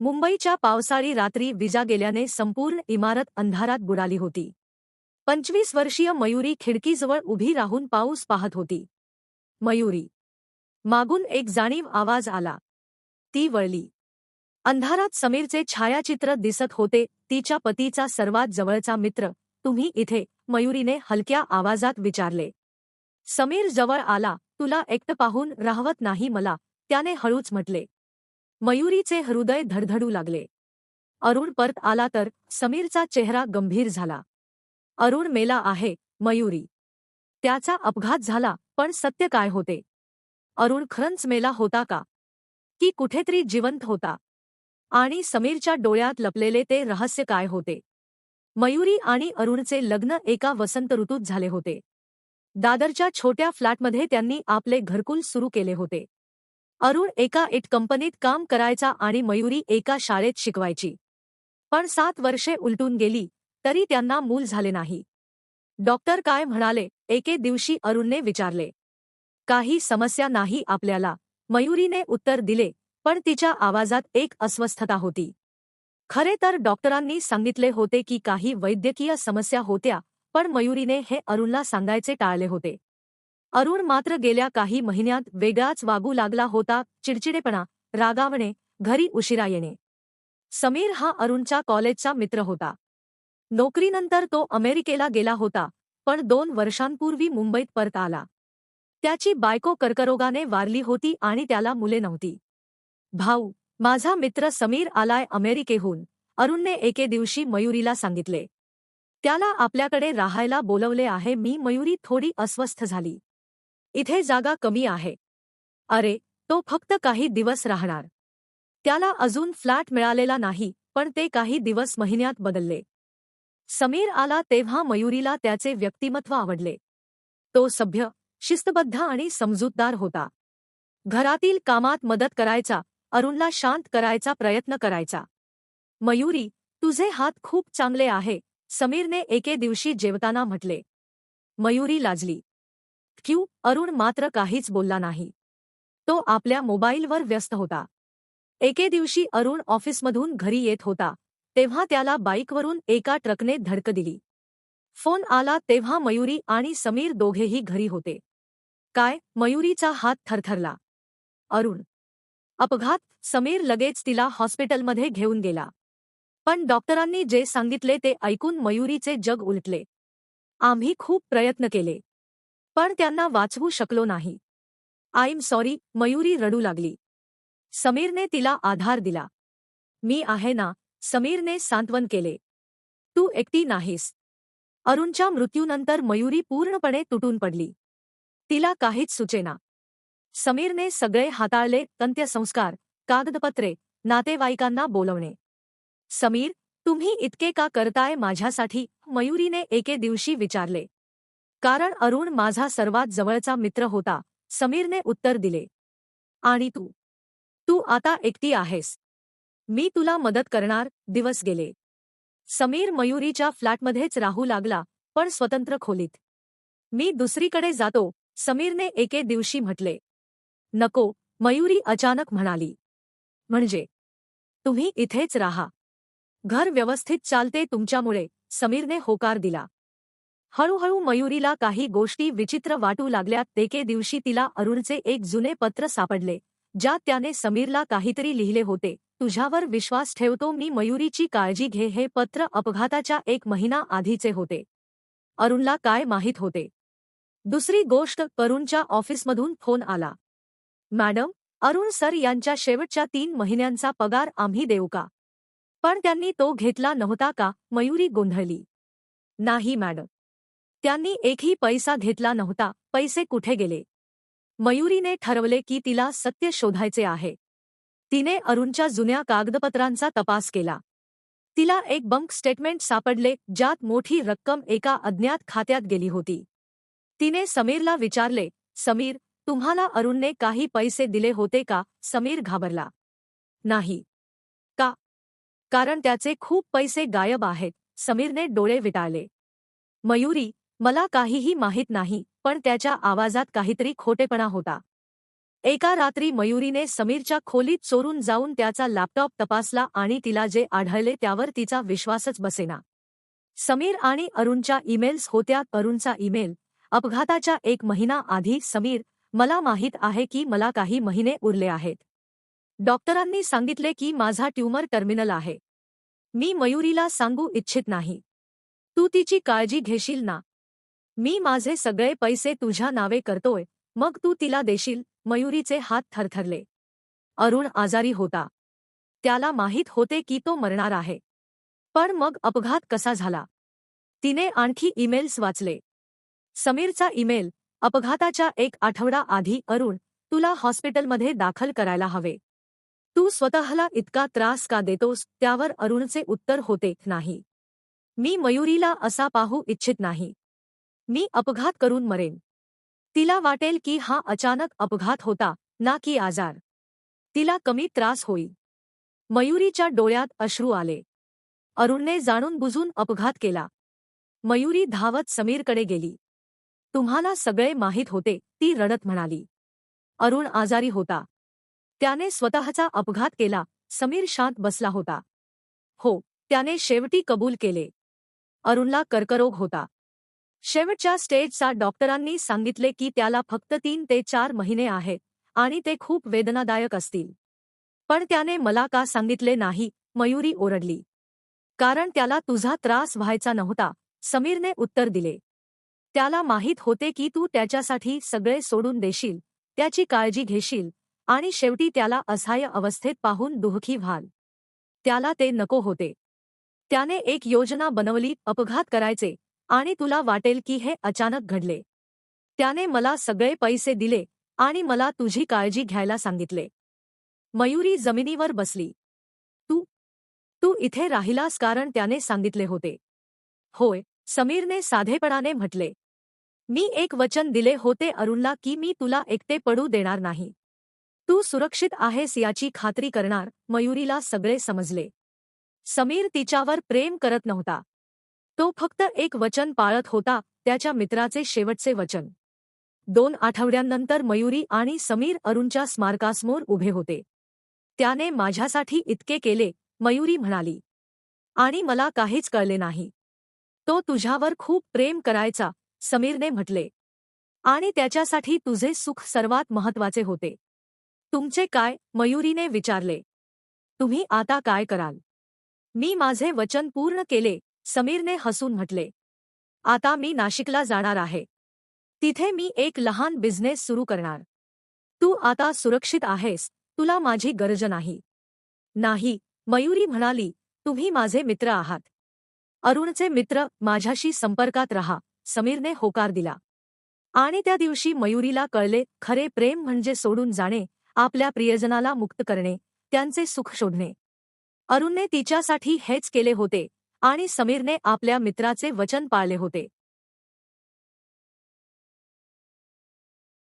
मुंबईच्या पावसाळी रात्री विजा गेल्याने संपूर्ण इमारत अंधारात बुडाली होती. पंचवीस वर्षीय मयुरी खिडकीजवळ उभी राहून पाऊस पाहत होती. मयुरी. मागून एक जाणीव आवाज आला. ती वळली. अंधारात समीरचे छायाचित्र दिसत होते. तिच्या पतीचा सर्वात जवळचा मित्र. तुम्ही इथे मयुरीने हलक्या आवाजात विचारले. समीर जवळ आला. तुला एकटं पाहून राहवत नाही मला त्याने हळूच म्हटले. मयुरीचे हृदय धडधडू लागले. अरुण परत आला तर समीरचा चेहरा गंभीर झाला. अरुण मेला आहे मयुरी. त्याचा अपघात झाला पण सत्य काय होते? अरुण खरंच मेला होता का? की कुठेतरी जिवंत होता? आणि समीरच्या डोळ्यात लपलेले ते रहस्य काय होते? मयुरी आणि अरुणचे लग्न एका वसंत ऋतूत झाले होते. दादरच्या छोट्या फ्लॅटमध्ये त्यांनी आपले घरकुल सुरू केले होते. अरुण एका इट कंपनीत काम करायचा आणि मयुरी एका शाळेत शिकवायची. पण सात वर्षे उलटून गेली तरी त्यांना मूल झाले नाही. डॉक्टर काय म्हणाले एके दिवशी अरुणने विचारले. काही समस्या नाही आपल्याला मयुरीने उत्तर दिले पण तिच्या आवाजात एक अस्वस्थता होती. खरे तर डॉक्टरांनी सांगितले होते की काही वैद्यकीय समस्या होत्या पण मयुरीने हे अरुणला सांगायचे टाळले होते. अरुण मात्र गेल्या काही महिन्यात वेगळाच वागू लागला होता चिडचिडेपणा रागावणे घरी उशिरा येणे. समीर हा अरुणच्या कॉलेजचा मित्र होता. नोकरीनंतर तो अमेरिकेला गेला होता पण दोन वर्षांपूर्वी मुंबईत परत आला. त्याची बायको कर्करोगाने वारली होती आणि त्याला मुले नव्हती. भाऊ माझा मित्र समीर आलाय अमेरिकेहून अरुणने एके दिवशी मयुरीला सांगितले. त्याला आपल्याकडे राहायला बोलवले आहे मी मयुरी थोडी अस्वस्थ झाली. इथे जागा कमी आहे. अरे तो फक्त काही दिवस राहणार. त्याला अजून फ्लॅट मिळालेला नाही पण ते काही दिवस महिन्यात बदलले. समीर आला तेव्हा मयुरीला त्याचे व्यक्तिमत्व आवडले. तो सभ्य शिस्तबद्ध आणि समजूतदार होता. घरातील कामात मदत करायचा अरुणला शांत करायचा प्रयत्न करायचा. मयुरी तुझे हात खूप चांगले आहे समीरने एके दिवशी जेवताना म्हटले. मयुरी लाजली. क्यू. अरुण मात्र काहीच बोलला नाही. तो आपल्या मोबाईलवर व्यस्त होता. एके दिवशी अरुण ऑफिसमधून घरी येत होता तेव्हा त्याला बाईकवरून एका ट्रकने धडक दिली. फोन आला तेव्हा मयुरी आणि समीर दोघेही घरी होते. काय? मयुरीचा हात थरथरला. अरुण. अपघात? समीर लगेच तिला हॉस्पिटलमध्ये घेऊन गेला. पण डॉक्टरांनी जे सांगितले ते ऐकून मयुरीचे जग उलटले. आम्ही खूप प्रयत्न केले. पण त्यांना वाचवू शकलो नाही. आय एम सॉरी, मयुरी रडू लागली. समीरने तिला आधार दिला. मी आहे ना, समीरने सांत्वन केले. तू एकटी नाहीस. अरुणच्या मृत्यूनंतर मयुरी पूर्णपणे तुटून पडली. तिला काहीच सुचेना. समीरने सगळे हाताळले, अंत्यसंस्कार, कागदपत्रे, नातेवाईकांना बोलवणे. समीर, तुम्ही इतके का करताय माझ्यासाठी? मयुरीने एके दिवशी विचारले. कारण अरुण माझा सर्वात जवळचा मित्र होता. समीरने उत्तर दिले. आणि तू? तू आता एकटी आहेस. मी तुला मदत करणार दिवस गेले. समीर मयुरीच्या फ्लॅटमध्येच राहू लागला पण स्वतंत्र खोलीत. मी दुसरीकडे जातो समीरने एके दिवशी म्हटले. नको मयुरी अचानक म्हणाली. म्हणजे? तुम्ही इथेच राहा. घर व्यवस्थित चालते तुमच्यामुळे समीरने होकार दिला. हळूहळू मयुरीला काही गोष्टी विचित्र वाटू लागल्या तेके दिवशी तिला अरुणचे एक जुने पत्र सापडले ज्यात त्याने समीरला काहीतरी लिहिले होते. तुझ्यावर विश्वास ठेवतो मी मयुरीची काळजी घे हे पत्र अपघाताच्या एक महिना आधीचे होते. अरुणला काय माहीत होते? दुसरी गोष्ट करुणच्या ऑफिसमधून फोन आला. मॅडम अरुण सर यांच्या शेवटच्या तीन महिन्यांचा पगार आम्ही देऊ का? पण त्यांनी तो घेतला नव्हता का? मयुरी गोंधळली. नाही मॅडम त्यांनी एकही पैसा घेतला नव्हता. पैसे कुठे गेले? मयुरीने ठरवले की तिला सत्य शोधायचे आहे. तिने अरुणच्या जुन्या कागदपत्रांचा तपास केला. तिला एक बंक स्टेटमेंट सापडले ज्यात मोठी रक्कम एका अज्ञात खात्यात गेली होती. तिने समीरला विचारले समीर तुम्हाला अरुणने काही पैसे दिले होते का? समीर घाबरला. नाही. का? कारण त्याचे खूप पैसे गायब आहेत समीरने डोळे विटाळले. मयुरी मला काहीही माहीत नाही पण त्याच्या आवाजात काहीतरी खोटेपणा होता. एका रात्री मयुरीने समीरच्या खोलीत चोरून जाऊन त्याचा लॅपटॉप तपासला आणि तिला जे आढळले त्यावर तिचा विश्वासच बसेना. समीर आणि अरुणच्या ईमेल्स होत्या अरुणचा ईमेल. अपघाताच्या एक महिना आधी समीर मला माहीत आहे की मला काही महिने उरले आहेत. डॉक्टरांनी सांगितले की माझा ट्यूमर टर्मिनल आहे. मी मयुरीला सांगू इच्छित नाही. तू तिची काळजी घेशील ना मी माझे सगळे पैसे तुझ्या नावे करतोय. मग तू तिला देशील. मयुरीचे हात थरथरले. अरुण आजारी होता. त्याला माहीत होते की तो मरणार आहे. पण मग अपघात कसा झाला? तिने आणखी ईमेल्स वाचले. समीरचा ईमेल अपघाताच्या एक आठवडा आधी अरुण तुला हॉस्पिटलमध्ये दाखल करायला हवे. तू स्वतःला इतका त्रास का देतोस? त्यावर अरुणचे उत्तर होते नाही. मी मयुरीला असा पाहू इच्छित नाही. मी अपघात करून मरेन. तिला वाटेल की हा अचानक अपघात होता ना की आजार. तिला कमी त्रास होई मयुरीच्या डोळ्यात अश्रू आले. अरुणने जाणून बुजून अपघात केला. मयुरी धावत समीरकडे गेली. तुम्हाला सगळे माहीत होते ती रडत म्हणाली. अरुण आजारी होता. त्याने स्वतःचा अपघात केला. समीर शांत बसला होता. हो त्याने शेवटी कबूल केले. अरुणला कर्करोग होता. शेवटच्या स्टेजचा डॉक्टरांनी सांगितले की त्याला फक्त तीन ते चार महिने आहेत आणि ते खूप वेदनादायक असतील. पण त्याने मला का सांगितले नाही? मयुरी ओरडली. कारण त्याला तुझा त्रास व्हायचा नव्हता समीरने उत्तर दिले. त्याला माहीत होते की तू त्याच्यासाठी सगळे सोडून देशील त्याची काळजी घेशील आणि शेवटी त्याला असहाय्य अवस्थेत पाहून दुःखी व्हाल. त्याला ते नको होते. त्याने एक योजना बनवली अपघात करायचे. आणि तुला वाटेल की हे अचानक घडले. त्याने मला सगळे पैसे दिले आणि मला तुझी काळजी घ्यायला सांगितले. मयुरी जमिनीवर बसली. तू तू इथे राहिलास कारण त्याने सांगितले होते. होय, समीरने साधेपणाने म्हटले. मी एक वचन दिले होते अरुणला की मी तुला एकटे पडू देणार नाही. तू सुरक्षित आहेस याची खात्री करणार, मयुरीला सगळे समजले. समीर तिच्यावर प्रेम करत नव्हता. तो फक्त एक वचन पाळत होता त्याच्या मित्राचे शेवटचे वचन. दोन आठवड्यांनंतर मयुरी आणि समीर अरुणच्या स्मारकासमोर उभे होते. त्याने माझ्यासाठी इतके केले मयुरी म्हणाली. आणि मला काहीच कळले नाही. तो तुझ्यावर खूप प्रेम करायचा समीरने म्हटले. आणि त्याच्यासाठी तुझे सुख सर्वात महत्त्वाचे होते. तुमचे काय मयुरीने विचारले. तुम्ही आता काय कराल? मी माझे वचन पूर्ण केले समीरने हसून म्हटले आता मी नाशिकला जाणार आहे. तिथे मी एक लहान बिझनेस सुरू करणार. तू आता सुरक्षित आहेस तुला माझी गरज नाही. नाही मयुरी म्हणाली तुम्ही माझे मित्र आहात. अरुणचे मित्र माझ्याशी संपर्कात रहा समीरने होकार दिला. आणि त्या दिवशी मयुरीला कळले खरे प्रेम म्हणजे सोडून जाणे आपल्या प्रियजनाला मुक्त करणे त्यांचे सुख शोधणे. अरुणने तिच्यासाठी हेच केले होते. आणि समीरने आपल्या मित्राचे वचन पाळले होते.